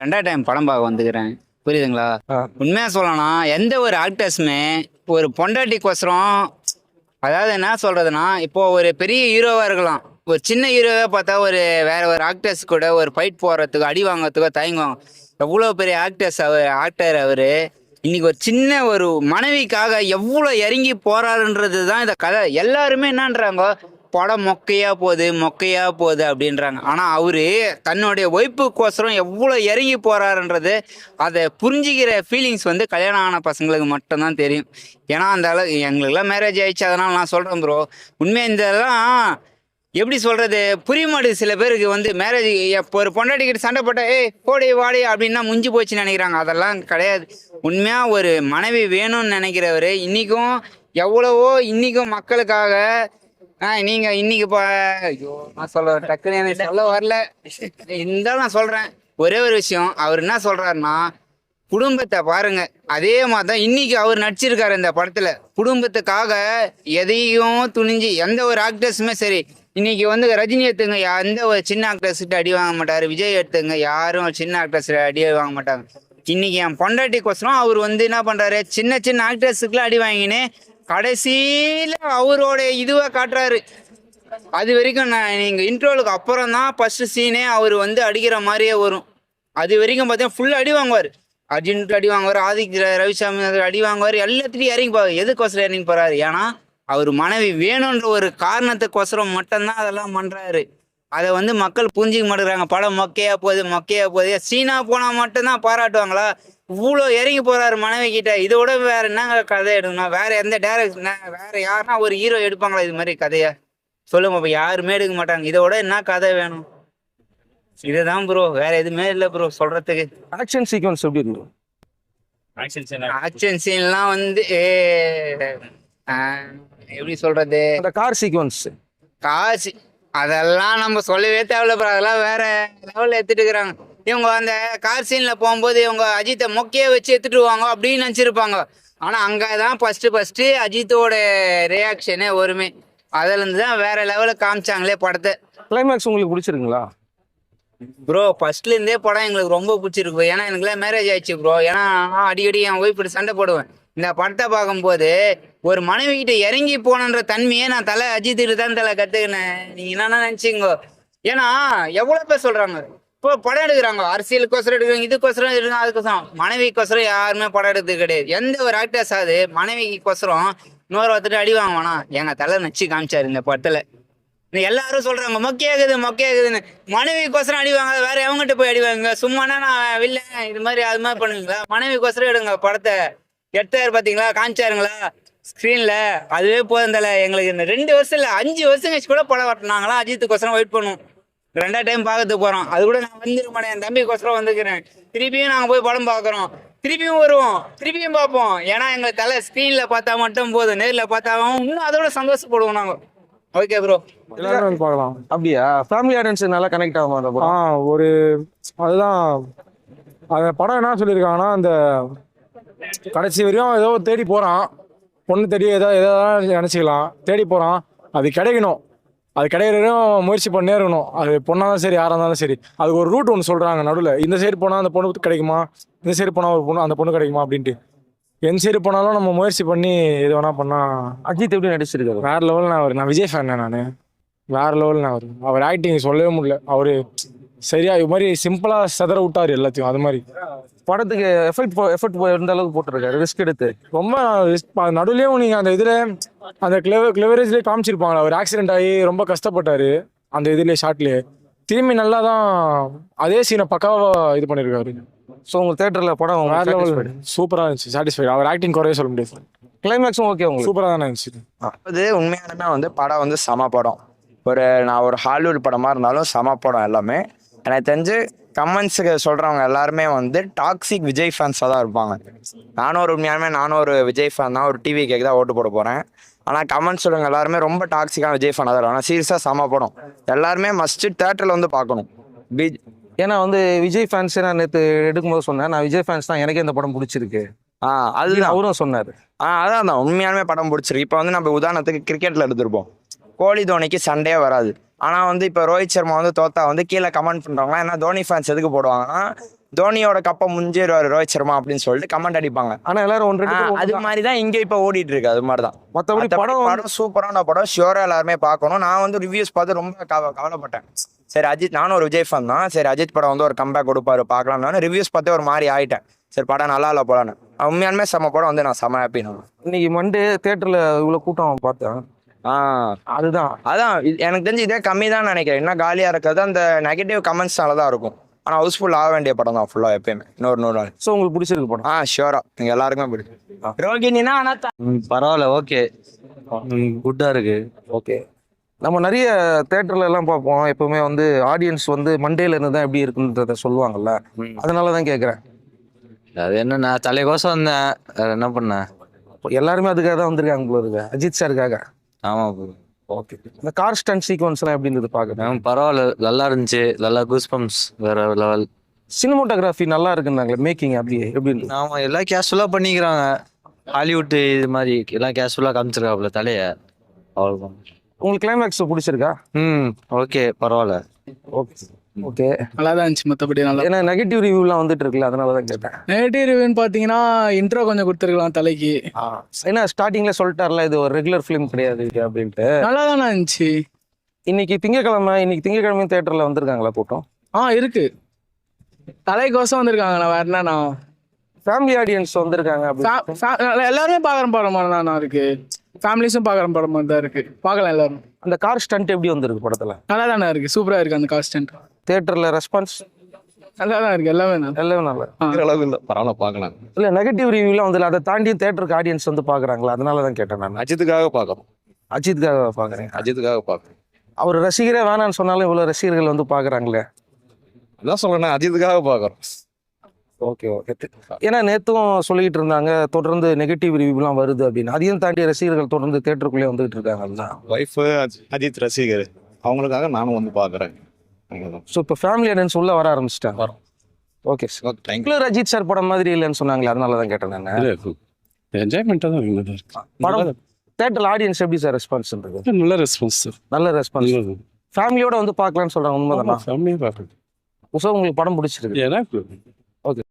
ரெண்டாவது டைம் படம் பார்க்க வந்துக்கிறேன். புரியுதுங்களா? உண்மையாக சொல்லணும் எந்த ஒரு ஆக்டர்ஸுமே ஒரு பொண்டாட்டிக்கோசரம் அதாவது என்ன சொல்கிறதுனா இப்போது ஒரு பெரிய ஹீரோவாக இருக்கலாம். ஒரு சின்ன ஹீரோவே பார்த்தா ஒரு வேற ஒரு ஆக்டர்ஸ் கூட ஒரு ஃபைட் போடுறதுக்கு அடி வாங்குறதுக்கோ தயங்குவாங்க. எவ்வளோ பெரிய ஆக்டர்ஸ் அவர் ஆக்டர் அவர் இன்னைக்கு ஒரு சின்ன ஒரு மனைவிக்காக எவ்வளோ இறங்கி போறாருன்றது தான் இந்த கதை. எல்லாருமே என்னன்றாங்க படம் மொக்கையா போகுது மொக்கையா போகுது அப்படின்றாங்க. ஆனால் அவர் தன்னுடைய ஒய்ப்புக்கோசரம் எவ்வளோ இறங்கி போகிறாருன்றது அதை புரிஞ்சுக்கிற ஃபீலிங்ஸ் வந்து கல்யாணம் ஆன பசங்களுக்கு மட்டும்தான் தெரியும். ஏன்னா அந்த அளவு எங்களுக்கெல்லாம் மேரேஜ் ஆயிடுச்சு அதனால் நான் சொல்கிறேன் ப்ரோ உண்மையாக இந்த இதெல்லாம் எப்படி சொல்கிறது புரிய மாட்டேது சில பேருக்கு வந்து மேரேஜ் இப்போ ஒரு பொண்டாட்டிக்கிட்ட சண்டை போட்டா ஏய் போடி வாடி அப்படின்னா முஞ்சி போச்சுன்னு நினைக்கிறாங்க. அதெல்லாம் கிடையாது. உண்மையாக ஒரு மனைவி வேணும்னு நினைக்கிறவர் இன்றைக்கும் எவ்வளவோ இன்றைக்கும் மக்களுக்காக ஆ நீங்க இன்னைக்கு பா ஐயோ நான் சொல்ல டக்குன்னு எனக்கு சொல்ல வரல. இருந்தாலும் நான் சொல்றேன். ஒரே ஒரு விஷயம் அவர் என்ன சொல்றாருன்னா குடும்பத்தை பாருங்க. அதே மாதிரி தான் இன்னைக்கு அவர் நடிச்சிருக்காரு இந்த படத்துல. குடும்பத்துக்காக எதையும் துணிஞ்சு எந்த ஒரு ஆக்டர்ஸுமே சரி இன்னைக்கு வந்து ரஜினி எடுத்துங்க எந்த ஒரு சின்ன ஆக்டர்ஸ்கிட்ட அடி வாங்க மாட்டாரு. விஜய் எடுத்துங்க யாரும் சின்ன ஆக்டர்ஸ் அடி வாங்க மாட்டாங்க. இன்னைக்கு என் பொண்டாட்டிக்கோசரம் அவர் வந்து என்ன பண்றாரு சின்ன சின்ன ஆக்டர்ஸுக்குலாம் அடி வாங்கினே கடைசியில் அவரோட இதுவை காட்டுறாரு. அது வரைக்கும் நான் நீங்கள் இன்ட்ரோலுக்கு அப்புறம் தான் ஃபஸ்ட்டு சீனே அவர் வந்து அடிக்கிற மாதிரியே வரும். அது வரைக்கும் பார்த்தீங்கன்னா ஃபுல்லாக அடி வாங்குவார். அர்ஜுன்ட்டு அடி வாங்குவார் ஆதித்ய ரவிசாமி அடி வாங்குவார் எல்லாத்துலேயும் இறங்கி போவார். எதுக்கோசரம் இறங்கி போகிறாரு ஏன்னா அவர் மனைவி வேணுன்ற ஒரு காரணத்துக்கோசரம் மட்டும்தான் அதெல்லாம் பண்ணுறாரு அதை வந்து மக்கள் புரிஞ்சிக்க மாட்டேங்கிறாங்க. படம் மொக்கையாக போகுது மொக்கையாக போகுது. சீனா போனால் மட்டும்தான் பாராட்டுவாங்களா? இவ்வளோ இறங்கி போறாரு மனைவி கிட்ட. இதோட வேற என்னங்க கதை எடுக்கணும் வேற எந்த டேரக்ட் வேற யாருன்னா ஒரு ஹீரோ எடுப்பாங்களா இது மாதிரி கதையை? சொல்லுங்க இப்போ யாருமே எடுக்க மாட்டாங்க. இதோட என்ன கதை வேணும்? இதுதான் ப்ரோ வேற எதுவுமே இல்லை ப்ரோ சொல்றதுக்கு. ஆக்ஷன் சீக்வன்ஸ் எப்படி இருக்கு ஆக்ஷன் சீன்லாம் வந்து ஏ, ஆ, எப்படி சொல்றது? அந்த கார் சீக்வன்ஸ் காசு அதெல்லாம் நம்ம சொல்லவே தேவையில்ல ப்ரோ அதெல்லாம் வேற லெவலில் எடுத்துட்டு இருக்கிறாங்க. இவங்க அந்த கார் சீன்ல போகும்போது இவங்க அஜித்தை மொக்கைய வச்சு எடுத்துட்டு வாங்க அப்படின்னு நினச்சிருப்பாங்க. ஆனால் அங்கே தான் ஃபஸ்ட்டு ஃபஸ்ட்டு அஜித்தோட ரியாக்ஷனே வருமே அதுலேருந்து தான் வேற லெவலில் காமிச்சாங்களே படத்தை. கிளைமேக்ஸ் உங்களுக்கு பிடிச்சிருக்குங்களா? ப்ரோ ஃபர்ஸ்ட்ல இருந்தே படம் எங்களுக்கு ரொம்ப பிடிச்சிருக்கு. ஏன்னா எனக்குலாம் மேரேஜ் ஆயிடுச்சு ப்ரோ ஏன்னா அடிக்கடி என் ஒய்ஃப் சண்டை போடுவேன். இந்த படத்தை பார்க்கும்போது ஒரு மனைவி கிட்ட இறங்கி போனன்ற தன்மையே நான் தலை அஜித்துட்டு தான் தலை கத்துக்கினேன். நீங்க என்னன்னா நினைச்சீங்க ஏன்னா எவ்வளவு பேர் சொல்றாங்க. இப்போ படம் எடுக்கிறாங்க. அரசியலுக்கோசரம் எடுக்கிறாங்க இதுக்கோசரம் எடுக்கிறாங்க அதுக்கோசரம். மனைவிக்கோசரம் யாருமே படம் எடுத்தது கிடையாது. எந்த ஒரு ஆக்டர்ஸ் ஆகுது மனைவிக்கோசரம் இன்னொரு ஒருத்தர் அடி வாங்குவானா? எங்க தலை நச்சு காமிச்சாரு இந்த படத்துல. எல்லாரும் சொல்றாங்க மொக்கையாகுது மொக்கையாகுதுன்னு. மனைவிக்கோசரம் அடி வாங்க வேற எவங்கிட்ட போய் அடி வாங்க சும்மானா நான் வில்ல இது மாதிரி அது மாதிரி பண்ணுவீங்களா? மனைவிக்கோசரம் எடுங்க படத்தை. எடுத்தாரு பாத்தீங்களா? காமிச்சாருங்களா? ஸ்க்ரீன்ல அதுவே போதும் தலை எங்களுக்கு. இந்த ரெண்டு வருஷம் இல்ல அஞ்சு வருஷம் கழிச்சு கூட படம் வரட்டினாங்களா அஜித்துக்கோசரம் வெயிட் பண்ணுவோம் ரெண்டா டைம் பார்க்கறதுக்கு போறோம். அது கூட நான் வந்துருக்க மாட்டேன் என் தம்பிக்கோசரம் வந்துக்கிறேன். திருப்பியும் நாங்க போய் படம் பார்க்குறோம். திருப்பியும் வருவோம். திருப்பியும் பார்ப்போம். ஏன்னா எங்களுக்கு தலை ஸ்க்ரீன்ல பார்த்தா மட்டும் போதும். நேர்ல பார்த்தா இன்னும் அதோட சந்தோஷப்படுவோம் நாங்க. ஓகே ப்ரோ எல்லாரும் பார்க்கலாம். அப்படியா? ஃபேமிலி ஆடியன்ஸ் நல்லா கனெக்ட் ஆகும் அந்த ஆ படம் ஒரு அதுதான். அந்த படம் என்ன சொல்லியிருக்காங்கன்னா அந்த கடைசி வரையும் ஏதோ தேடி போகிறான் பொண்ணு தேடி ஏதோ ஏதோ நினச்சிக்கலாம். தேடி போகிறான் அது கிடைக்கணும். அது வரையும் முயற்சி பண்ணே இருக்கணும். அது பொண்ணாக இருந்தாலும் சரி யாராக இருந்தாலும் சரி. அதுக்கு ஒரு ரூட் ஒன்று சொல்கிறாங்க நடுவில். இந்த சைடு போனால் அந்த பொண்ணு கிடைக்குமா? இந்த சைடு போனால் ஒரு பொண்ணு அந்த பொண்ணு கிடைக்குமா? அப்படின்ட்டு. எந்த சைடு போனாலும் நம்ம முயற்சி பண்ணி எது வேணால் பண்ணால் அஜித் எப்படி நடிச்சிருக்காரு? வேற லெவல் நான் அவர் நான் விஜய் ஃபேன் நான். வேற லெவல் நான் அவர் அவர் ஆக்டிங் சொல்லவே முடியல. அவர் சரியா? இது மாதிரி சிம்பிளா செதற விட்டாரு எல்லாத்தையும். அது மாதிரி. படத்துக்கு எஃபெக்ட் எஃபெக்ட் இருந்த அளவுக்கு போட்டிருக்காரு. ரிஸ்க் எடுத்து. ரொம்ப நடுவுலயும் நீங்க அந்த இதுல அந்த கிளவர் கிளவரேஜ்லேயே காமிச்சிருப்பாங்க அவர் ஆக்சிடென்ட் ஆகி ரொம்ப கஷ்டப்பட்டாரு அந்த இதுலயே ஷார்ட்லயே திரும்பி நல்லா தான் அதே சீனை பக்காவா இது பண்ணிருக்காரு. ஸோ உங்க தேட்டர்ல படம் வேற லெவல் சூப்பரா இருந்துச்சு. சாட்டிஸ்ஃபைட் அவர் ஆக்டிங் குறைய சொல்ல முடியாது. கிளைமேக்ஸும் ஓகே உங்களுக்கு? சூப்பரா தானே இருந்துச்சு. அது உண்மையாலுமே வந்து படம் வந்து சம படம். ஒரு நான் ஒரு ஹாலிவுட் படமாக இருந்தாலும் சம படம் எல்லாமே. எனக்கு தெரிஞ்சு கமெண்ட்ஸுக்கு சொல்கிறவங்க எல்லாருமே வந்து டாக்ஸிக் விஜய் ஃபேன்ஸாக தான் இருப்பாங்க. நானும் ஒரு உண்மையாலுமே நானும் ஒரு விஜய் ஃபேன் தான். ஒரு டிவி கேக்கு தான் ஓட்டு போட போகிறேன் ஆனால் கமெண்ட்ஸ் சொல்லுங்க எல்லாருமே ரொம்ப டாக்ஸிக்கான விஜய் ஃபேனாக தான் ஆனால் சீரியஸாக சம படம். எல்லாருமே மஸ்ட்டு தேட்டரில் வந்து பார்க்கணும். பி ஏன்னா வந்து விஜய் ஃபேன்ஸ் நான் நேற்று எடுக்கும்போது சொன்னேன். நான் விஜய் ஃபேன்ஸ் தான். எனக்கே இந்த படம் பிடிச்சிருக்கு. ஆ அதுதான். அவரும் சொன்னாரு. ஆ அதான் தான் உண்மையாலுமே படம் பிடிச்சிருக்கு. இப்போ வந்து நம்ம உதாரணத்துக்கு கிரிக்கெட்டில் எடுத்திருப்போம். கோலி தோனிக்கு சண்டே வராது. ஆனால் வந்து இப்போ ரோஹித் சர்மா வந்து தோத்தா வந்து கீழே கமெண்ட் பண்ணுறவங்களாம் என்ன தோனி ஃபேன்ஸ் எதுக்கு போடுவாங்கன்னா தோனியோட கப்பை முஞ்சிருவாரு ரோஹித் சர்மா அப்படின்னு சொல்லிட்டு கமெண்ட் அடிப்பாங்க. ஆனா எல்லாரும் ஒன்று அது. மாதிரி தான் இங்க இப்ப ஓடிட்டு இருக்கு அது மாதிரி தான் மத்தபடி படம் படம் சூப்பரான படம் ஷியோரா எல்லாருமே பார்க்கணும். நான் வந்து ரிவ்யூஸ் பார்த்து ரொம்ப கவ- கவலைப்பட்டேன். சரி அஜித் நானும் ஒரு விஜய் ஃபேன் தான். சரி அஜித் படம் வந்து ஒரு கம்பேக் கொடுப்பாரு பார்க்கலாம் ரிவ்யூஸ் பார்த்தே ஒரு மாதிரி ஆயிட்டேன். சரி படம் நல்லா இல்லை போலான்னு. உண்மையாலுமே செம்ம படம் வந்து நான் செம்ம ஹாப்பி நான். இன்னைக்கு மண்டே தியேட்டர்ல இவ்வளவு கூட்டம் பார்த்தேன். அதுதான். அதான் எனக்கு தெரிஞ்சு இதே கம்மி தான் நினைக்கிறேன். என்ன காலியா இருக்கிறது அந்த நெகட்டிவ் கமெண்ட்ஸ்னால தான் இருக்கும். ஆனா ஹவுஸ்ஃபுல் ஆக வேண்டிய படம் தான் ஃபுல்லா எப்பயுமே. இன்னொரு நூறு நாள். ஸோ உங்களுக்கு பிடிச்சிருக்கு படம்? ஆ ஷியோரா நீங்க எல்லாருக்குமே பிடிக்கும். ரோகிணினா ஆனா பரவாயில்ல ஓகே. குட்டா இருக்கு. ஓகே. நம்ம நிறைய தேட்டர்ல எல்லாம் பார்ப்போம். எப்பவுமே வந்து ஆடியன்ஸ் வந்து மண்டேல இருந்து தான் எப்படி இருக்குன்றத சொல்லுவாங்கல்ல. அதனால தான் கேட்குறேன் அது என்ன நான் தலைக்கோசம் வந்தேன். என்ன பண்ணேன் எல்லாருமே அதுக்காக தான் வந்திருக்காங்க போல இருக்கு. அஜித் சாருக்காக ஆமா bro. ஓகே இந்த கார் ஸ்டன் சீக்வன்ஸ்லாம் எப்படி இருந்தது பார்க்குறேன் பரவாயில்ல. நல்லா இருந்துச்சு. நல்லா கூஸ் பம்ப்ஸ் வேற லெவல் சினிமோட்டோகிராஃபி நல்லா இருக்குன்னாங்களே மேக்கிங் அப்படியே எப்படி இருந்தது? ஆமா எல்லாம் கேஷுவலா பண்ணிக்கிறாங்க. ஹாலிவுட் இது மாதிரி எல்லாம் கேஷுவலா காமிச்சிருக்காப்புல தலைய. அவ்வளவுதான். உங்களுக்கு கிளைமேக்ஸ் பிடிச்சிருக்கா? ம் ஓகே பரவாயில்ல. Okay okay. நல்லா தான் இருந்துச்சு மற்றபடி நல்லா ஏன்னா நெகட்டிவ் ரிவ்யூலாம் வந்துட்டு இருக்குல்ல அதனால தான் கேட்டேன் நெகட்டிவ் ரிவ்யூன்னு பார்த்தீங்கன்னா இன்ட்ரோ கொஞ்சம் கொடுத்துருக்கலாம் தலைக்கு. ஏன்னா ஸ்டார்டிங்ல சொல்லிட்டார்ல இது ஒரு ரெகுலர் ஃபிலிம் கிடையாது அப்படின்ட்டு. நல்லா தானே இருந்துச்சு? இன்னைக்கு திங்கக்கிழமை இன்னைக்கு திங்கக்கிழமையும் தேட்டர்ல வந்திருக்காங்களா கூட்டம்? ஆ இருக்கு. தலைக்கோசம் வந்திருக்காங்க நான் வேற என்னண்ணா? ஃபேமிலி ஆடியன்ஸ் வந்திருக்காங்க எல்லாருமே பார்க்குற படமா தான் இருக்கு. ஃபேமிலிஸும் பார்க்குற படமா தான் இருக்கு. பார்க்கலாம் எல்லாரும். அந்த கார் ஸ்டண்ட் எப்படி வந்திருக்கு படத்துல? நல்லா தானே இருக்கு. சூப்பராக இருக்கு அந்த காஸ்டன்ட் தியேட்டர்ல ரெஸ்பான்ஸ் நல்லா தான் இருக்கு. எல்லாமே நல்லா. எல்லாமே நல்லா. அளவு இல்லை. பரவாயில்ல பார்க்கலாம். இல்ல நெகட்டிவ் ரிவ்யூலாம் வந்து அதை தாண்டி தேட்டருக்கு ஆடியன்ஸ் வந்து பாக்குறாங்களா அதனால தான் கேட்டேன் நான். அஜித்துக்காக பார்க்குறோம் அஜித்துக்காக பாக்குறேன் அஜித்துக்காக பார்க்குறோம் அவர் ரசிகரே வேணாம்னு சொன்னாலும் இவ்வளவு ரசிகர்கள் வந்து பாக்குறாங்களே அதான் சொல்றேன் அஜித்துக்காக பார்க்குறோம். Okay okay. ஏன்னா நேத்தும் சொல்லிட்டு இருந்தாங்க தொடர்ந்து நெகட்டிவ் ரிவ்யூலாம் வருது அப்படின்னு. அதையும் தாண்டி ரசிகர்கள் தொடர்ந்து தேட்டருக்குள்ளே வந்துகிட்டு இருக்காங்கல்ல ஒய்ஃபு அஜித் ரசிகர் அவங்களுக்காக நானும் வந்து பார்க்குறேன். ஸோ இப்போ ஃபேமிலி ஆடியன்ஸ் உள்ள வர ஆரம்பிச்சிட்டாங்க. வரும். Okay sir regular Ajith sir படம் மாதிரி இல்லைன்னு சொன்னாங்களே அதனால தான் கேட்டேன் நான். என்ஜாய்மெண்ட்டாக தான் படம் தேட்டரில் ஆடியன்ஸ் எப்படி சார் ரெஸ்பான்ஸ் இருக்கு நல்ல ரெஸ்பான்ஸ் சார் நல்ல ரெஸ்பான்ஸ் ஃபேமிலியோட வந்து பார்க்கலாம்னு சொல்றாங்க உண்மைதானா? ஃபேமிலியாக பார்க்குறது. ஸோ உங்களுக்கு படம் பிடிச்சிருக்கு. எனக்கு Okay.